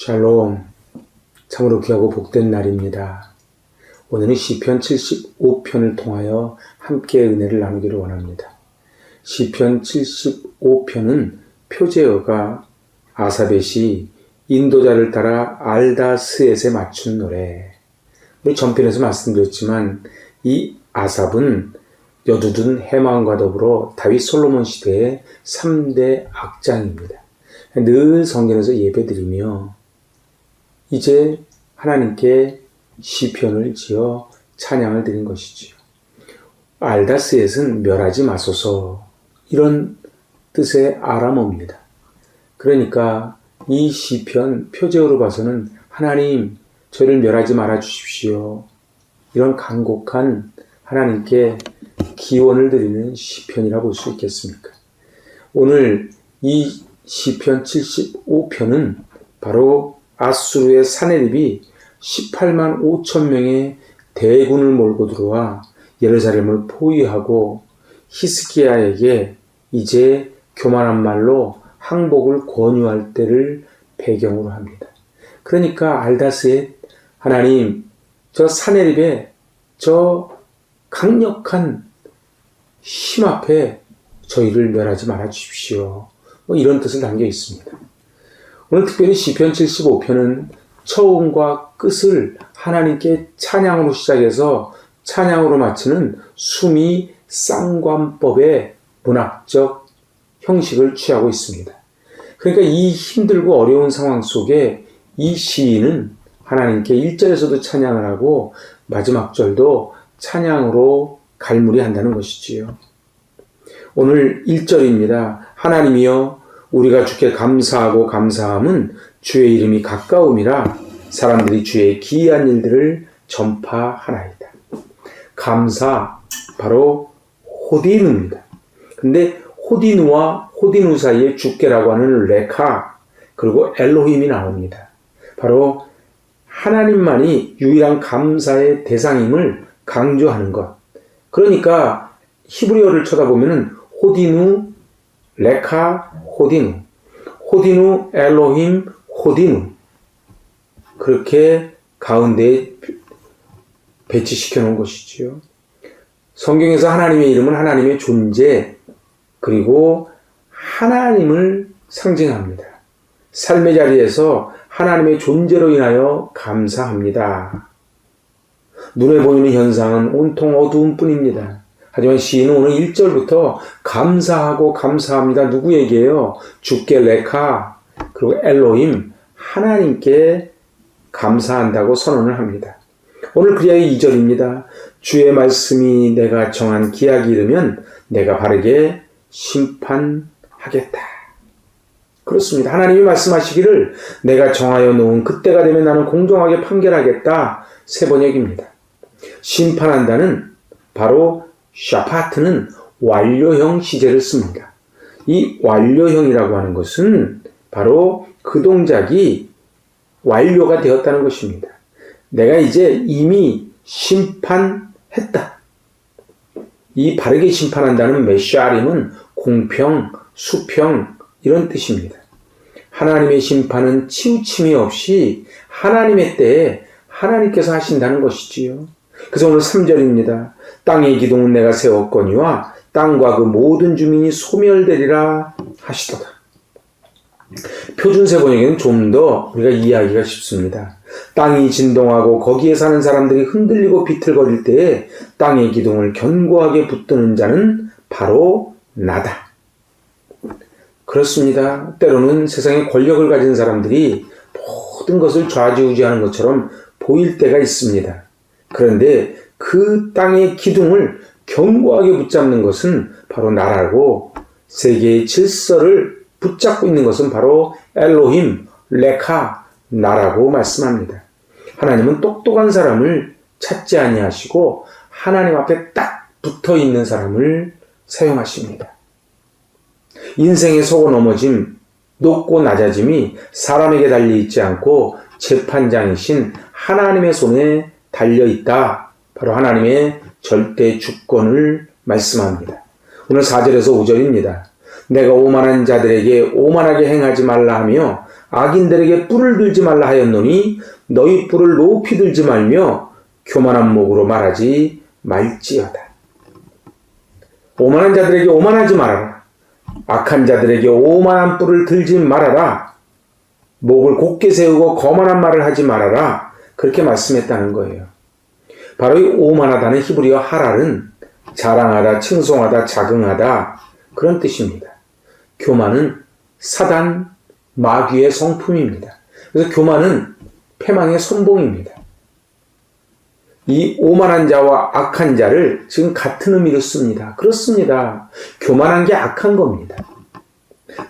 샬롬. 참으로 귀하고 복된 날입니다. 오늘은 시편 75편을 통하여 함께 은혜를 나누기를 원합니다. 시편 75편은 표제어가 아사벳이 인도자를 따라 알다 스엣에 맞춘 노래. 우리 전편에서 말씀드렸지만 이 아삽은 여두둔 해망과 더불어 다윗 솔로몬 시대의 3대 악장입니다. 늘 성경에서 예배드리며 이제 하나님께 시편을 지어 찬양을 드린 것이지요. 알다스엣은 멸하지 마소서 이런 뜻의 아람어입니다. 그러니까 이 시편 표제어로 봐서는 하나님 저를 멸하지 말아 주십시오. 이런 간곡한 하나님께 기원을 드리는 시편이라 볼 수 있겠습니까? 오늘 이 시편 75편은 바로 아수르의 사내립이 18만 5천 명의 대군을 몰고 들어와 예루살렘을 포위하고 히스기야에게 이제 교만한 말로 항복을 권유할 때를 배경으로 합니다. 그러니까 알다스의 하나님 저 사내립의 저 강력한 힘 앞에 저희를 멸하지 말아 주십시오. 뭐 이런 뜻을 담겨 있습니다. 오늘 특별히 시편 75편은 처음과 끝을 하나님께 찬양으로 시작해서 찬양으로 마치는 수미 쌍관법의 문학적 형식을 취하고 있습니다. 그러니까 이 힘들고 어려운 상황 속에 이 시인은 하나님께 1절에서도 찬양을 하고 마지막 절도 찬양으로 갈무리 한다는 것이지요. 오늘 1절입니다. 하나님이여 우리가 주께 감사하고 감사함은 주의 이름이 가까움이라 사람들이 주의 기이한 일들을 전파하나이다. 감사 바로 호디누입니다. 근데 호디누와 호디누 사이에 주께라고 하는 레카 그리고 엘로힘이 나옵니다. 바로 하나님만이 유일한 감사의 대상임을 강조하는 것. 그러니까 히브리어를 쳐다보면은 호디누 레카 호디누, 호디누 엘로힘 호디누 그렇게 가운데 배치시켜 놓은 것이지요. 성경에서 하나님의 이름은 하나님의 존재 그리고 하나님을 상징합니다. 삶의 자리에서 하나님의 존재로 인하여 감사합니다. 눈에 보이는 현상은 온통 어두움 뿐입니다. 하지만 시인은 오늘 1절부터 감사하고 감사합니다. 누구에게요? 주께 레카 그리고 엘로임 하나님께 감사한다고 선언을 합니다. 오늘 그리하의 2절입니다. 주의 말씀이 내가 정한 기약이 이르면 내가 바르게 심판하겠다. 그렇습니다. 하나님이 말씀하시기를 내가 정하여 놓은 그때가 되면 나는 공정하게 판결하겠다. 세 번역입니다. 심판한다는 바로 샤파트는 완료형 시제를 씁니다. 이 완료형이라고 하는 것은 바로 그 동작이 완료가 되었다는 것입니다. 내가 이제 이미 심판했다. 이 바르게 심판한다는 메시아림은 공평, 수평 이런 뜻입니다. 하나님의 심판은 치우침이 없이 하나님의 때에 하나님께서 하신다는 것이지요. 그래서 오늘 3절입니다. 땅의 기둥은 내가 세웠거니와 땅과 그 모든 주민이 소멸되리라 하시도다. 표준세 번역에는 좀 더 우리가 이해하기가 쉽습니다. 땅이 진동하고 거기에 사는 사람들이 흔들리고 비틀거릴 때에 땅의 기둥을 견고하게 붙드는 자는 바로 나다. 그렇습니다. 때로는 세상에 권력을 가진 사람들이 모든 것을 좌지우지하는 것처럼 보일 때가 있습니다. 그런데 그 땅의 기둥을 견고하게 붙잡는 것은 바로 나라고 세계의 질서를 붙잡고 있는 것은 바로 엘로힘, 레카, 나라고 말씀합니다. 하나님은 똑똑한 사람을 찾지 아니하시고 하나님 앞에 딱 붙어 있는 사람을 사용하십니다. 인생의 속어 넘어짐, 높고 낮아짐이 사람에게 달려 있지 않고 재판장이신 하나님의 손에 달려 있다. 바로 하나님의 절대 주권을 말씀합니다. 오늘 4절에서 5절입니다. 내가 오만한 자들에게 오만하게 행하지 말라 하며 악인들에게 뿔을 들지 말라 하였노니 너희 뿔을 높이 들지 말며 교만한 목으로 말하지 말지어다. 오만한 자들에게 오만하지 말아라. 악한 자들에게 오만한 뿔을 들지 말아라. 목을 곧게 세우고 거만한 말을 하지 말아라. 그렇게 말씀했다는 거예요. 바로 이 오만하다는 히브리어 하랄은 자랑하다, 칭송하다, 자긍하다 그런 뜻입니다. 교만은 사단, 마귀의 성품입니다. 그래서 교만은 패망의 선봉입니다. 이 오만한 자와 악한 자를 지금 같은 의미로 씁니다. 그렇습니다. 교만한 게 악한 겁니다.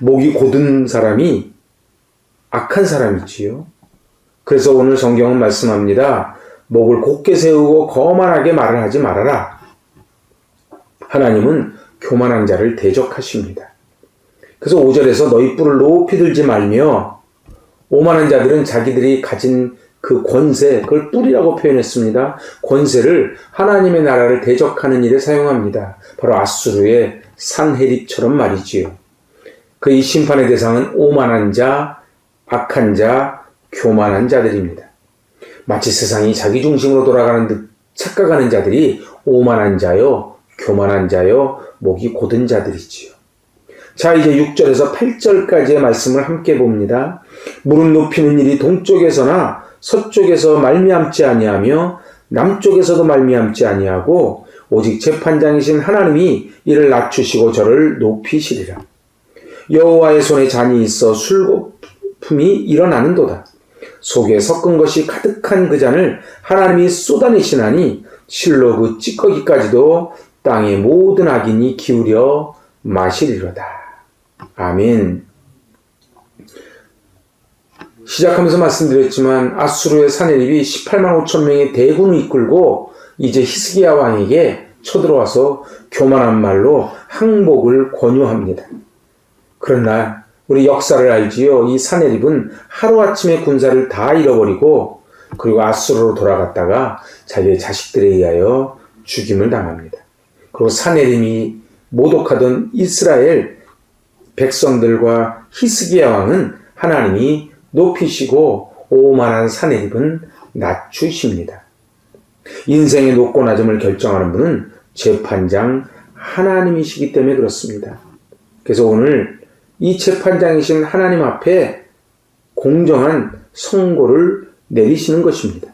목이 고든 사람이 악한 사람이지요. 그래서 오늘 성경은 말씀합니다. 목을 곧게 세우고 거만하게 말을 하지 말아라. 하나님은 교만한 자를 대적하십니다. 그래서 5절에서 너희 뿔을 높이 들지 말며 오만한 자들은 자기들이 가진 그 권세, 그걸 뿔이라고 표현했습니다. 권세를 하나님의 나라를 대적하는 일에 사용합니다. 바로 아수르의 산헤립처럼 말이지요. 그이 심판의 대상은 오만한 자, 악한 자, 교만한 자들입니다. 마치 세상이 자기 중심으로 돌아가는 듯 착각하는 자들이 오만한 자요, 교만한 자요, 목이 고든 자들이지요. 자, 이제 6절에서 8절까지의 말씀을 함께 봅니다. 무릎 높이는 일이 동쪽에서나 서쪽에서 말미암지 아니하며 남쪽에서도 말미암지 아니하고 오직 재판장이신 하나님이 이를 낮추시고 저를 높이시리라. 여호와의 손에 잔이 있어 술고품이 일어나는도다. 속에 섞은 것이 가득한 그 잔을 하나님이 쏟아내시나니 실로 그 찌꺼기까지도 땅의 모든 악인이 기울여 마시리로다. 아멘. 시작하면서 말씀드렸지만 아수르의 사내립이 18만 5천 명의 대군을 이끌고 이제 히스기야 왕에게 쳐들어와서 교만한 말로 항복을 권유합니다. 그러나 우리 역사를 알지요. 이 사내립은 하루아침에 군사를 다 잃어버리고 그리고 아수르로 돌아갔다가 자기의 자식들에 의하여 죽임을 당합니다. 그리고 사내림이 모독하던 이스라엘 백성들과 히스기야 왕은 하나님이 높이시고 오만한 사내립은 낮추십니다. 인생의 높고 낮음을 결정하는 분은 재판장 하나님이시기 때문에 그렇습니다. 그래서 오늘 이 재판장이신 하나님 앞에 공정한 선고를 내리시는 것입니다.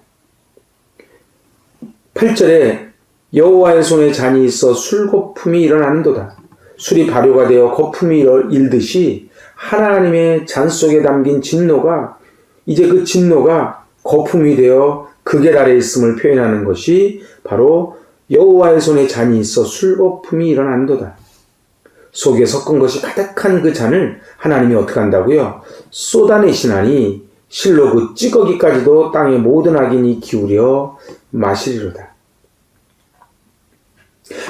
8절에 여호와의 손에 잔이 있어 술거품이 일어나는도다. 술이 발효가 되어 거품이 일듯이 하나님의 잔 속에 담긴 진노가 이제 그 진노가 거품이 되어 극에 아래 있음을 표현하는 것이 바로 여호와의 손에 잔이 있어 술거품이 일어난도다. 속에 섞은 것이 가득한 그 잔을 하나님이 어떻게 한다고요? 쏟아내시나니 실로 그 찌꺼기까지도 땅의 모든 악인이 기울여 마시리로다.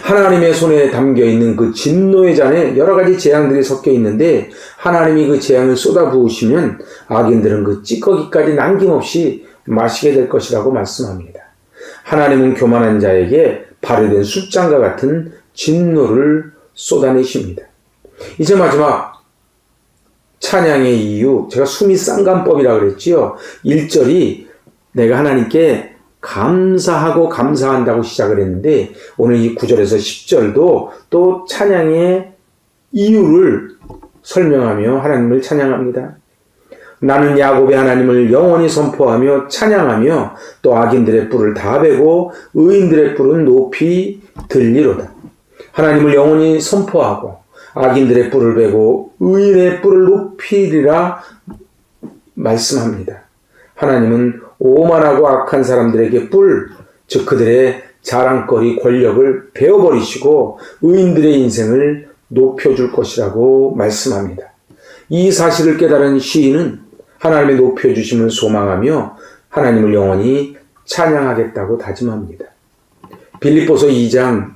하나님의 손에 담겨 있는 그 진노의 잔에 여러 가지 재앙들이 섞여 있는데 하나님이 그 재앙을 쏟아 부으시면 악인들은 그 찌꺼기까지 남김없이 마시게 될 것이라고 말씀합니다. 하나님은 교만한 자에게 발효된 숫장과 같은 진노를 쏟아내십니다. 이제 마지막 찬양의 이유 제가 숨이 쌍간법이라 그랬지요. 1절이 내가 하나님께 감사하고 감사한다고 시작을 했는데 오늘 이 9절에서 10절도 또 찬양의 이유를 설명하며 하나님을 찬양합니다. 나는 야곱의 하나님을 영원히 선포하며 찬양하며 또 악인들의 뿔을 다 베고 의인들의 뿔은 높이 들리로다. 하나님을 영원히 선포하고 악인들의 뿔을 베고 의인의 뿔을 높이리라 말씀합니다. 하나님은 오만하고 악한 사람들에게 뿔, 즉 그들의 자랑거리 권력을 베어버리시고 의인들의 인생을 높여줄 것이라고 말씀합니다. 이 사실을 깨달은 시인은 하나님의 높여주심을 소망하며 하나님을 영원히 찬양하겠다고 다짐합니다. 빌립보서 2장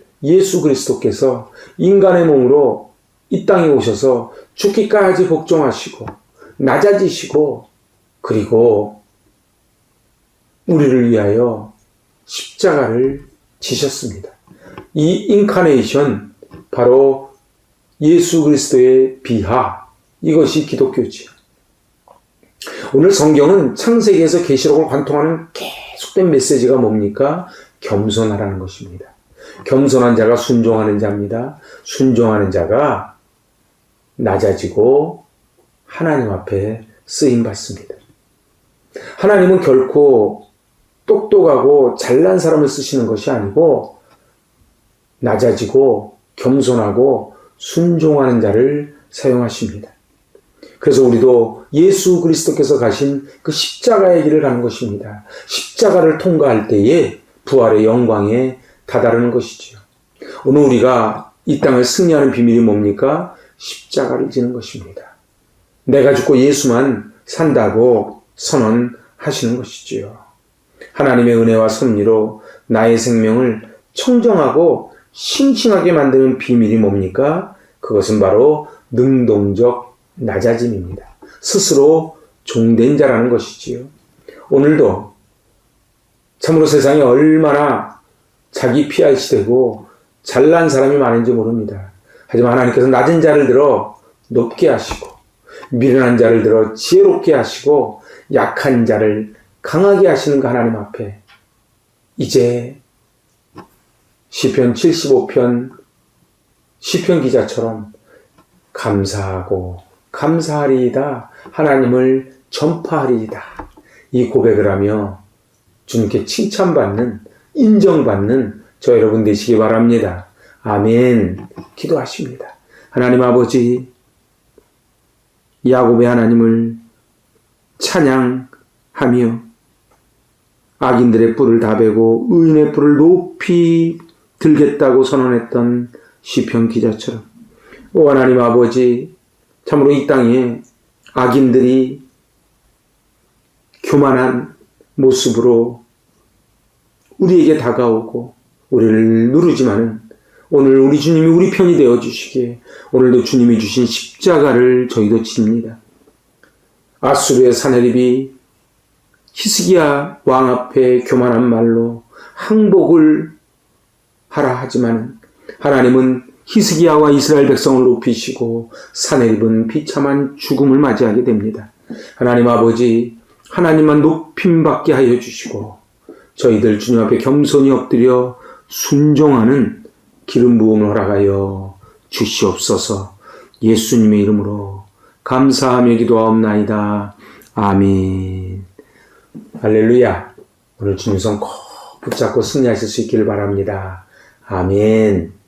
예수 그리스도께서 인간의 몸으로 이 땅에 오셔서 죽기까지 복종하시고 낮아지시고 그리고 우리를 위하여 십자가를 지셨습니다. 이 인카네이션 바로 예수 그리스도의 비하 이것이 기독교지요. 오늘 성경은 창세기에서 계시록을 관통하는 계속된 메시지가 뭡니까? 겸손하라는 것입니다. 겸손한 자가 순종하는 자입니다. 순종하는 자가 낮아지고 하나님 앞에 쓰임 받습니다. 하나님은 결코 똑똑하고 잘난 사람을 쓰시는 것이 아니고 낮아지고 겸손하고 순종하는 자를 사용하십니다. 그래서 우리도 예수 그리스도께서 가신 그 십자가의 길을 가는 것입니다. 십자가를 통과할 때에 부활의 영광에 다다르는 것이지요. 오늘 우리가 이 땅을 승리하는 비밀이 뭡니까? 십자가를 지는 것입니다. 내가 죽고 예수만 산다고 선언하시는 것이지요. 하나님의 은혜와 섭리로 나의 생명을 청정하고 싱싱하게 만드는 비밀이 뭡니까? 그것은 바로 능동적 낮아짐입니다. 스스로 종된 자라는 것이지요. 오늘도 참으로 세상에 얼마나 자기 피할 시대고 잘난 사람이 많은지 모릅니다. 하지만 하나님께서 낮은 자를 들어 높게 하시고 미련한 자를 들어 지혜롭게 하시고 약한 자를 강하게 하시는 그 하나님 앞에 이제 시편 75편 시편 기자처럼 감사하고 감사하리이다 하나님을 전파하리이다 이 고백을 하며 주님께 칭찬받는 인정받는 저 여러분 되시기 바랍니다. 아멘. 기도하십니다. 하나님 아버지 야곱의 하나님을 찬양하며 악인들의 뿔을 다 베고 의인의 뿔을 높이 들겠다고 선언했던 시편 기자처럼 오 하나님 아버지 참으로 이 땅에 악인들이 교만한 모습으로 우리에게 다가오고 우리를 누르지만은 오늘 우리 주님이 우리 편이 되어 주시기에 오늘도 주님이 주신 십자가를 저희도 집니다. 아수르의 사내립이 히스기야 왕 앞에 교만한 말로 항복을 하라 하지만 하나님은 히스기야와 이스라엘 백성을 높이시고 사내립은 비참한 죽음을 맞이하게 됩니다. 하나님 아버지 하나님만 높임 받게 하여 주시고 저희들 주님 앞에 겸손히 엎드려 순종하는 기름 부음을 허락하여 주시옵소서 예수님의 이름으로 감사하며 기도하옵나이다. 아멘. 할렐루야. 오늘 주님성 꼭 붙잡고 승리하실 수 있기를 바랍니다. 아멘.